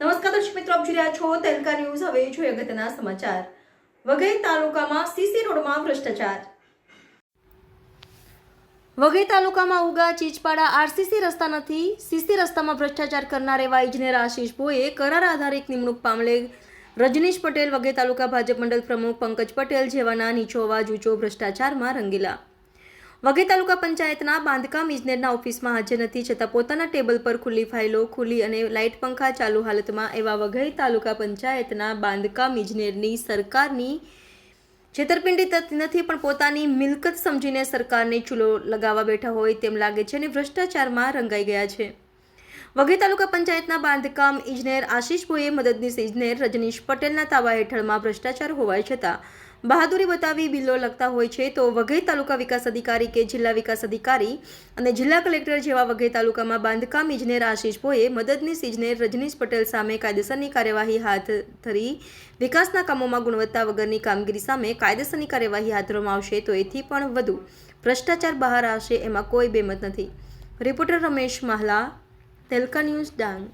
નમસ્કાર દર્શક મિત્રો, આપ જોઈ રહ્યા છો તેલકા ન્યૂઝ. હવે જોઈએ અગત્યના સમાચાર. વઘઈ તાલુકામાં સીસી રોડમાં ભ્રષ્ટાચાર. વઘઈ તાલુકામાં ઉગા ચીચપાડા આરસીસી રસ્તા નથી. સીસી રસ્તામાં ભ્રષ્ટાચાર કરનાર એવા ઇજનેર આશીષ ભોએ કરાર આધારિત નિમણૂક પામલે. રજનીશ પટેલ, વઘઈ તાલુકા ભાજપ મંડળ પ્રમુખ પંકજ પટેલ જેવાના નીચો અવાજ, ઊંચો ભ્રષ્ટાચારમાં રંગેલા. વઘઈ તાલુકા પંચાયતના બાંધકામ ઇજનેરના ઓફિસમાં હાજર નથી છતાં પોતાના ટેબલ પર ખુલ્લી ફાઇલો ખુલ્લી અને લાઇટ પંખા ચાલુ હાલતમાં એવા વઘઈ તાલુકા પંચાયતના બાંધકામ ઇજનેરની સરકારની છેતરપિંડી નથી, પણ પોતાની મિલકત સમજીને સરકારને ચૂલો લગાવવા બેઠા હોય તેમ લાગે છે અને ભ્રષ્ટાચારમાં રંગાઈ ગયા છે. વઘઈ તાલુકા પંચાયતના બાંધકામ ઇજનેર આશીષ ભોઈએ મદદનીશ ઇજનેર રજનીશ પટેલના તાવા હેઠળમાં ભ્રષ્ટાચાર હોવા છતાં બહાદુરી બતાવી બિલો લખતા હોય છે, તો વઘઈ તાલુકા વિકાસ અધિકારી કે જિલ્લા વિકાસ અધિકારી અને જિલ્લા કલેક્ટર જેવા વઘઈ તાલુકામાં બાંધકામ ઇજનેર આશીષ ભોએ મદદનીશ ઇજનેર રજનીશ પટેલ સામે કાયદેસરની કાર્યવાહી હાથ ધરી વિકાસના કામોમાં ગુણવત્તા વગરની કામગીરી સામે કાયદેસરની કાર્યવાહી હાથ ધરવામાં આવશે, તો એથી પણ વધુ ભ્રષ્ટાચાર બહાર આવશે, એમાં કોઈ બેમત નથી. રિપોર્ટર રમેશ માહલા તેલકા ન્યૂઝ ડાંગ